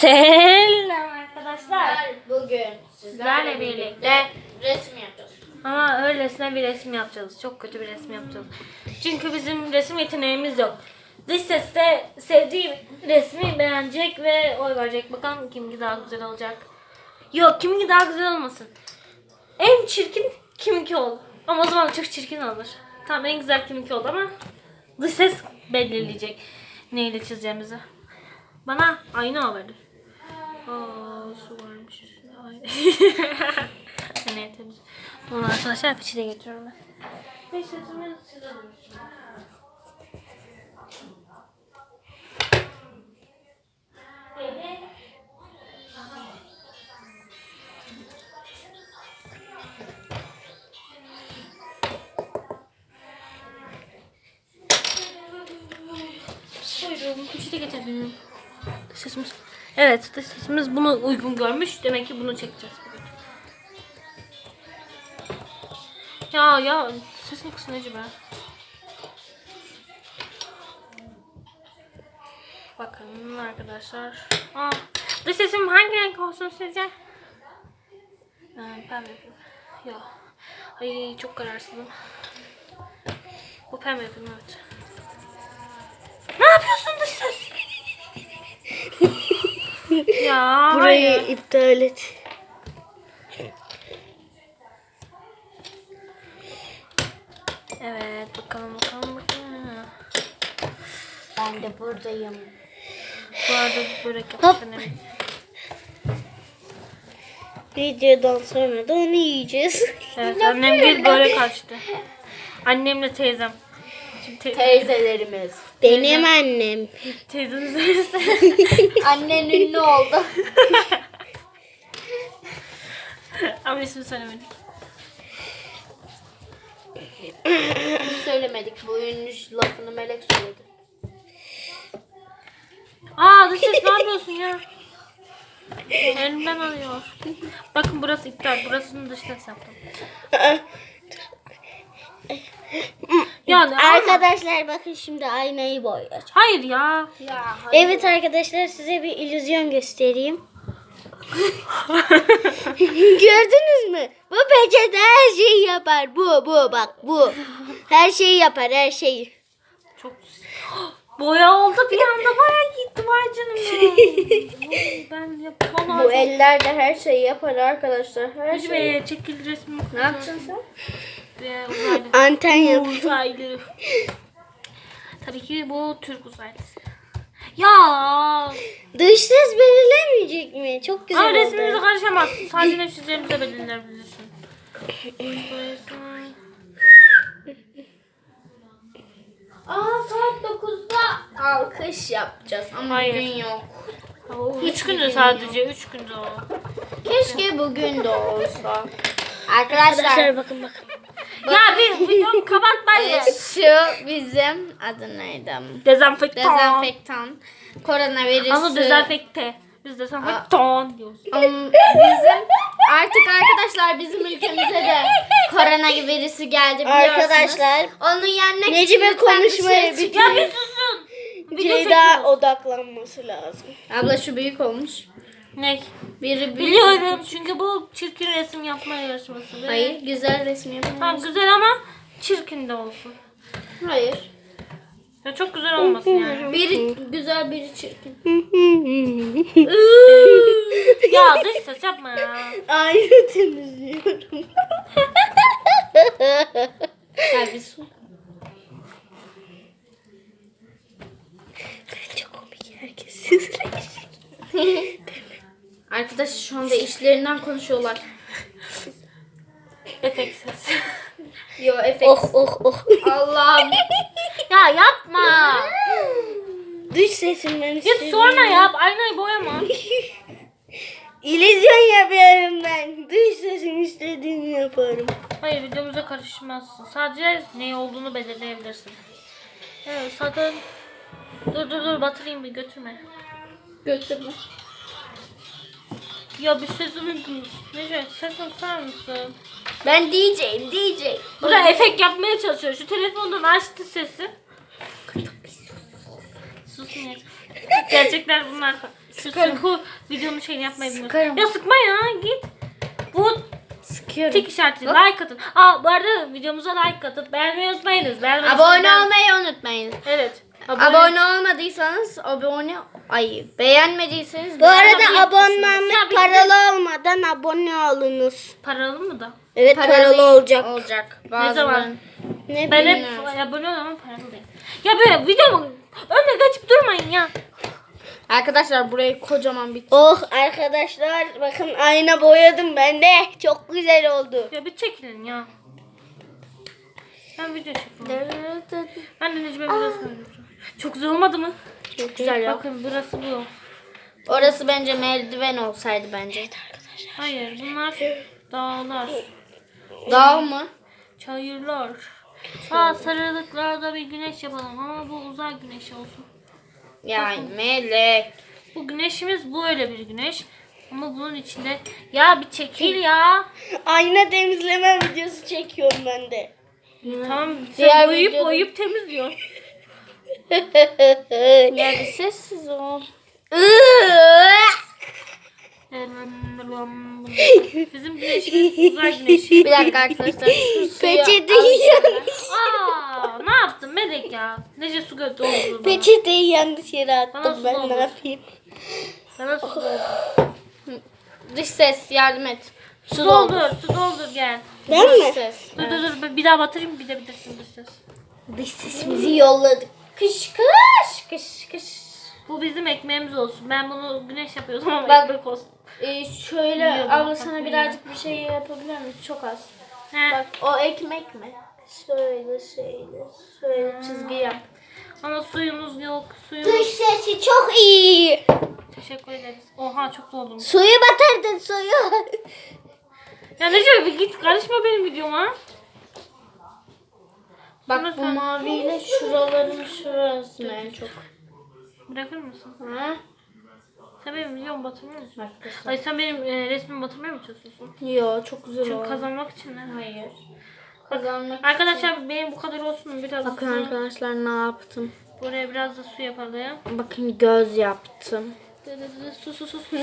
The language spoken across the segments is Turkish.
Selam arkadaşlar. Bugün Sizlerle birlikte resim yapacağız. ama öylesine bir resim yapacağız. Çok kötü bir resim yapacağız. Çünkü bizim resim yeteneğimiz yok. Dış seste sevdiği resmi beğenecek ve oy verecek. Bakalım kiminki daha güzel olacak. Yok kiminki daha güzel olmasın. En çirkin kiminki olur. Ama o zaman çok çirkin olur. Tamam en güzel kiminki oldu ama dış ses belirleyecek neyle çizeceğimizi. Bana ayna verir. Aa, su varmış üstünde. Ne temiz. Bunu arkadaşlar peçete getiriyorum ben. Peçetimi silelim. Evet. Buyurun peçete getirdim. Sesimiz. Evet dış sesimiz bunu uygun görmüş. Demek ki bunu çekeceğiz bugün. Ya ya sesini kısın Ece be. Bakın arkadaşlar. Aa, dış sesim hangi renk olsun sizce? Ha, pembe. Yok. Ay çok kararsızım. Bu pembe evet. Ne yapıyorsun dış ses? ya Burayı hayır. iptal et. Evet bakalım bakalım bakalım. Ben de buradayım. Bu arada börek yapmışsın evet. Videodan sonra da onu yiyeceğiz. Evet annem bir börek açtı. Annemle teyzem. Şimdi te- Teyzelerimiz. Benim annem. teyzemiz. Annen ünlü oldu. Ama ismini söylemedik. Biz söylemedik. Bu ünlü lafını Melek söyledi. Aa dış ses ne yapıyorsun ya? Elimden alıyor. Bakın burası iptal. Burasını dış ses yaptım. Yani ama- Arkadaşlar bakın şimdi aynayı boyayacağım. Hayır ya. Ya Evet arkadaşlar size bir illüzyon göstereyim. Gördünüz mü? Bu peçete her şeyi yapar. Bu bu bak bu. Her şeyi yapar her şeyi. Çok Boya oldu bir anda baya gitti vay canım. Oy, ben yapamam. Bu eller de her şeyi yapar arkadaşlar. Her Hacı şeyi. Bey çekil resmi. Ne yapacaksın sen? Ve uzaylı. Anten yap. uzaylı. Tabii ki bu Türk uzaylısı. Ya. Dış ses belirlemeyecek mi? Çok güzel Ama oldu. resmimize karışamazsın. Sadece ne çizeceğimizi belirleyebilirsin. Aa saat 9'da alkış yapacağız ama Hayır. bugün yok. Üç gündü sadece. Üç gündü o. Keşke bugün de olsa. Arkadaşlar Arkadaşlar bakın bakın. Ya bir videomu kapatmayın. şu bizim adı neydi? Dezenfektan. Dezenfektan. Koronavirüsü. Ama dezenfekte. Biz dezenfektan diyoruz. Um, bizim artık arkadaşlar bizim ülkemize de koronavirüsü geldi biliyorsunuz. Arkadaşlar Onu yenmek için Necip'e konuşmayı çık- Ya bir susun. Video Ceyda çekiyoruz. odaklanması lazım. Abla şu büyük olmuş. Ne? Biri. Biliyorum çünkü bu çirkin resim yapma yarışması. Ve- Hayır güzel resim yapıyoruz. Tamam güzel ama çirkin de olsun. Hayır. Ya çok güzel olmasın yani. Biri güzel biri çirkin. ya dış ses yapma ya. Aynı temizliyorum. Gel bir su. Bence komik herkes izleyecek. Arkadaşlar şu anda işlerinden konuşuyorlar. Efekt ses. Yo efekt. Oh oh oh. Allah'ım. ya yapma. Dış sesimden Git istediğim- sonra yap. Aynayı boyama. İllüzyon yapıyorum ben. Dış sesim istediğimi yaparım. Hayır videomuza karışmazsın. Sadece ne olduğunu belirleyebilirsin. Evet zaten... Dur dur dur batırayım bir götürme. Götürme. Ya bir duyuyorsun. Nece ses tutar mısın? Ben DJ'im DJ. Burada efekt yapmaya çalışıyor. Şu telefondan açtı sesi. Susun ya. Gerçekler bunlar. Şu sıkı videonun şeyini yapmayı bilmiyorum. Sıkarım. Ya sıkma ya git. Bu Sıkıyorum. tik işareti like atın. Aa bu arada videomuza like atıp beğenmeyi unutmayınız. Beğenmeyi Abone olmayı unutmayın. Evet. Abone, olmadıysanız abone ay beğenmediyseniz Bu arada abonmanlık Ya paralı olmadan abone olunuz. Paralı mı da? Evet paralı, olacak. olacak. Ne zaman? Ne Ben hep abone ol ama paralı değil. Ya böyle videomu önüne geçip durmayın ya. Arkadaşlar burayı kocaman bir Oh arkadaşlar bakın ayna boyadım ben de. Çok güzel oldu. Ya bir çekilin ya. Ben video çekiyorum. Ben de Necmi video söylüyorum. Çok güzel olmadı mı? Çok güzel ya. Bakın burası bu. Orası bence merdiven olsaydı bence. Hayır bunlar dağlar, Dağ mı? çayırlar. Aa sarılıklarda bir güneş yapalım ama bu uzay güneşi olsun. Yani melek. Bu güneşimiz böyle bir güneş. Ama bunun içinde ya bir çekil ya. Ayna temizleme videosu çekiyorum ben de. Tamam Diğer sen boyayıp videoda- boyayıp temizliyor. Yani sessiz ol. Bizim güneşimiz uzay güneşi. Bir dakika arkadaşlar. Şu suyu Peçeteyi yanlış. Aa, ne yaptın Melek ya? Nece su götü oldu bana. Peçeteyi yanlış yere Bana attım su ben doldur. ne yapayım? Sana su doldur. Dış ses yardım et. Su doldur, su doldur gel. Ben Dış mi? ses. Dur dur dur bir daha batırayım bir de bitirsin dış ses. Dış Sesimizi yolladık. Kış kış kış kış. Bu bizim ekmeğimiz olsun. Ben bunu güneş yapıyordum ama Bak. ekmek olsun. Ee, şöyle Biliyorum, abla sana birazcık bir şey yapabilir miyim? Çok az. He. Bak o ekmek mi? Şöyle şöyle şöyle çizgi yap. Ama suyumuz yok. Dış Suyumuz. sesi çok iyi. Teşekkür ederiz. Oha çok doldum. Suyu batırdın suyu. Ya bir git karışma benim videoma. Bak bu maviyle şuraların şurası en çok. Bırakır mısın? Ha? Sen benim videomu batırmıyor musun? Haklısın. Ay sen benim e, resmimi batırmaya mı çalışıyorsun? Yo çok güzel Çünkü oldu. kazanmak için ne? Hayır. Kazanmak Arkadaşlar benim bu kadar olsun. Biraz Bakın su. arkadaşlar ne yaptım. Buraya biraz da su yapalım. Bakın göz yaptım. Su su su su.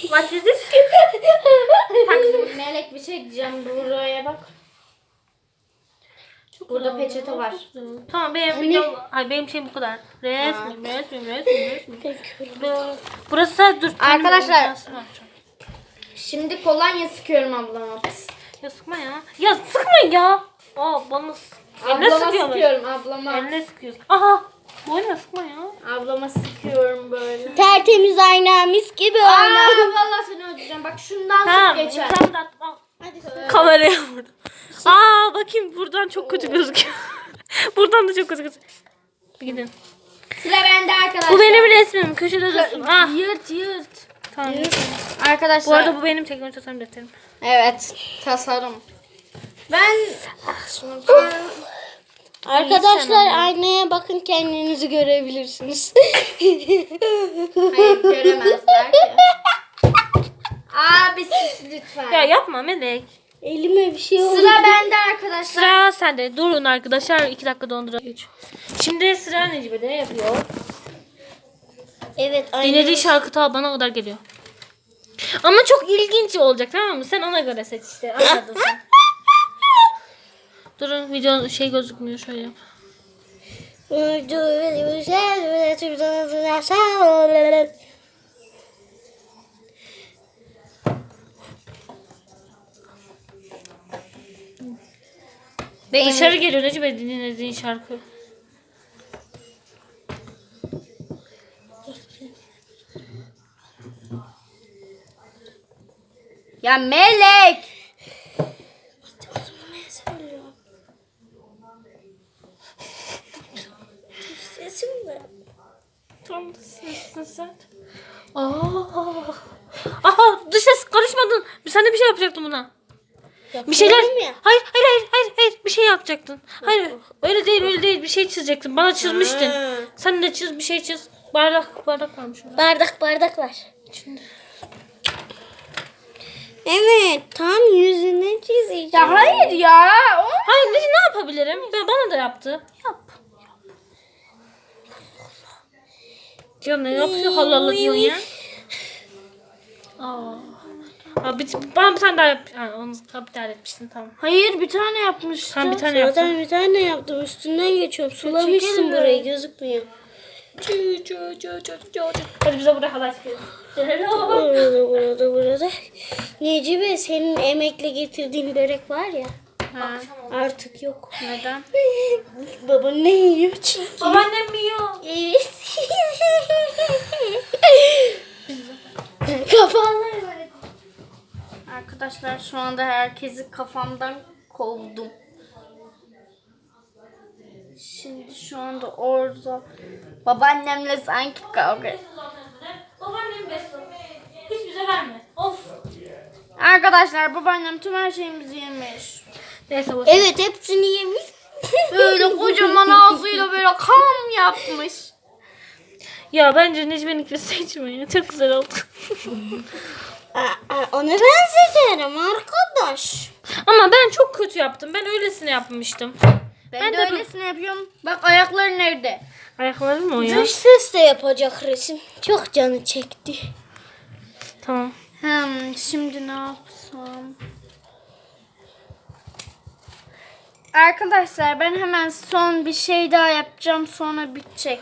What is this? Melek bir şey diyeceğim buraya bak. Burada peçete var. Tamam benim videom, ay benim şeyim bu kadar. Resmim, resmim, resmim, resmim. Bu- Burası dur. Arkadaşlar. Şimdi kolonya sıkıyorum ablama. Ya sıkma ya. Ya sıkma ya. Aa bana s- Eline Ablama sıkıyormuş. sıkıyorum ablama. Eline sıkıyorsun. Aha. Boyuna sıkma ya. Ablama sıkıyorum böyle. Tertemiz ayna mis gibi Aa ayna. vallahi seni öldüreceğim. Bak şundan Tamam. sık geçer. Tamam da al. Kameraya vurdu. Aa bakayım buradan çok kötü gözüküyor. buradan da çok kötü gözüküyor. Bir gidin. Sıra bende arkadaşlar. Bu benim resmim. Köşede dursun. Ah. Yırt yırt. Tamam. Arkadaşlar. Bu arada bu benim teknoloji tasarım defterim. Evet. Tasarım. Ben Arkadaşlar aynaya bakın kendinizi görebilirsiniz. hayır göremezler ki. Abi siz lütfen. Ya yapma Melek. Elime bir şey oldu. Sıra bende arkadaşlar. Sıra sende. Durun arkadaşlar. 2 dakika donduralım. Şimdi sıra Necibe'de yapıyor. Evet ayna. Dinlediği şarkı ta bana kadar geliyor. Ama çok ilginç olacak tamam mı? Sen ona göre seç işte. Anladın sen. Durun video şey gözükmüyor şöyle yap. Benim Dışarı geliyor Necibe dinlediğin şarkı. Ya Melek. Sesim mi? Tam sessin sen. Aa. Aha dış ses karışmadın. Sen de bir şey yapacaktın buna. Bir şeyler. Ya. Hayır hayır hayır hayır hayır bir şey yapacaktın. Hayır öyle değil öyle değil bir şey çizecektin. Bana çizmiştin. Ha. Sen de çiz bir şey çiz. Bardak bardak varmış orada. Bardak bardak var. İçinde. Evet tam yüzüne çizeceğim. Ya hayır ya. O- Hayır ne, ne yapabilirim? Ben, bana da yaptı. Yap. Ya ne yapıyor halalı diyorsun ya? Aa. Aa, bir, bana bir tane daha yap. Ha, onu iptal etmiştin tamam. Hayır bir tane yapmıştı. Tamam bir tane yaptım. Zaten bir tane yaptım. Üstünden geçiyorum. Sulamışsın burayı. Gözükmüyor. Hadi bize burada halay çıkıyoruz. Burada burada burada. Necibe senin emekle getirdiğin börek var ya. Ha. Artık yok. Neden? Baban ne yiyor çünkü? Babaannem yiyor. Evet. Kafalar. Arkadaşlar şu anda herkesi kafamdan kovdum. Şimdi şu anda orada babaannemle sanki kavga Babaannem besliyor. Hiç bize verme. Of. Arkadaşlar babaannem tüm her şeyimizi yemiş. Neyse boş. Evet hepsini yemiş. Böyle kocaman ağzıyla böyle kam yapmış. Ya bence Necmi'ninkini seçme ya. Çok güzel oldu. Onu ben seçerim arkadaş. Ama ben çok kötü yaptım. Ben öylesine yapmıştım. Ben, Ben de, de bu- öylesine yapıyorum. Bak ayakları nerede? Ayaklarım mı o ya? Dış ses de yapacak resim. Çok canı çekti. Tamam. Hmm, şimdi ne yapsam? Arkadaşlar ben hemen son bir şey daha yapacağım sonra bitecek.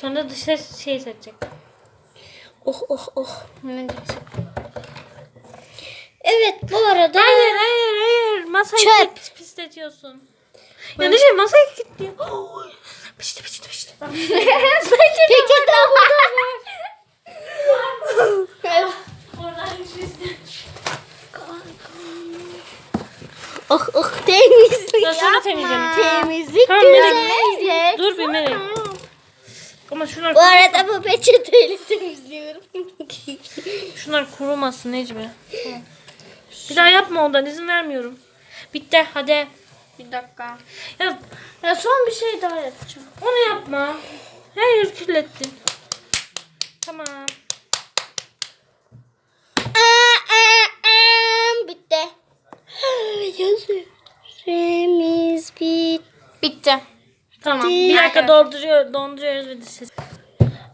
Sonra dış ses şey seçecek. Oh oh oh. Ne diyecek? Evet bu arada Hayır hayır hayır. Masayı Çöp. pis pisletiyorsun. Ya Necmi masayı kilitliyor. Oy. Pişti pişti pişti. peçete burada Oradan pişti. Oh oh temizlik. Ben sonra temizlerim. Temizlik Tamam, güzellik. Dur bir Melek. Ama şunlar, Bu arada bu peçeteyle temizliyorum. şunlar kurumasın Necmi. Bir daha yapma ondan izin vermiyorum. Bitti hadi. Bir dakika. Ya Ya son bir şey daha yapacağım. onu yapma. Her yeri kirlettin. Tamam. Bitti. Süremiz bitti. Bitti. Tamam. Bir dakika dolduruyor, donduruyoruz ve dış ses.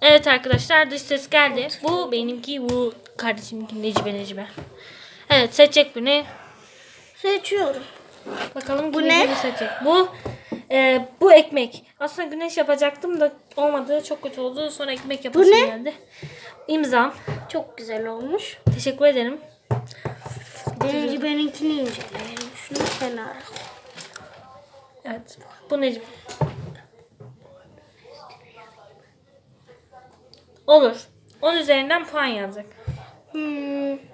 Evet arkadaşlar dış ses geldi. Bu benimki, bu kardeşimki Necibe Necibe. Evet seçecek birini. Seçiyorum. Bakalım Bu ne? seçecek. Bu e, bu ekmek. Aslında güneş yapacaktım da olmadı. Çok kötü oldu. Sonra ekmek yapasım ne? geldi. İmzam. Çok güzel olmuş. Teşekkür ederim. Birinci benimkini inceleyelim. Şunu kenara. Evet. Bu Necibe. Olur. 10 üzerinden puan yazacak. Hmm.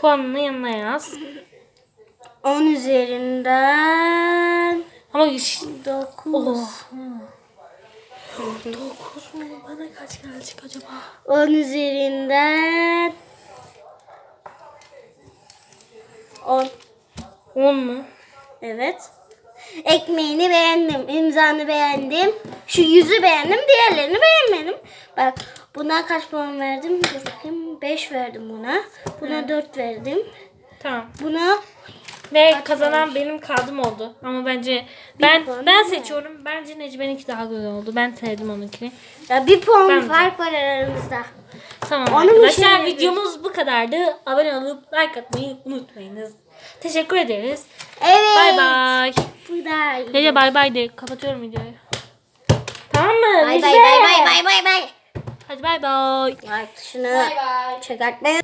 Puanını yanına yaz. 10 üzerinden Ama iş... 9. Oh. 9 mu? Bana kaç gelecek acaba? 10 üzerinden 10. 10 mu? Evet. Ekmeğini beğendim. imzanı beğendim. Şu yüzü beğendim. Diğerlerini beğenmedim. Bak buna kaç puan verdim? Dur bakayım. 5 verdim buna. Buna 4 verdim. Tamam. Buna Ve kazanan benim kağıdım oldu. Ama bence ben puan ben mı? seçiyorum. Bence Necmi'ninki daha güzel oldu. Ben sevdim onunkini. ya bir puan Ben de. fark var aramızda. Tamam Onu mu arkadaşlar şey videomuz bu kadardı. Abone olup like atmayı unutmayınız. Teşekkür ederiz. Evet. Bay bay. Bu da iyi. Nece bay bay de kapatıyorum videoyu. Tamam mı? Bay bay bay bay bay bay bay. Hadi bay bay. Like tuşunu Bay bay. çıkartmayın.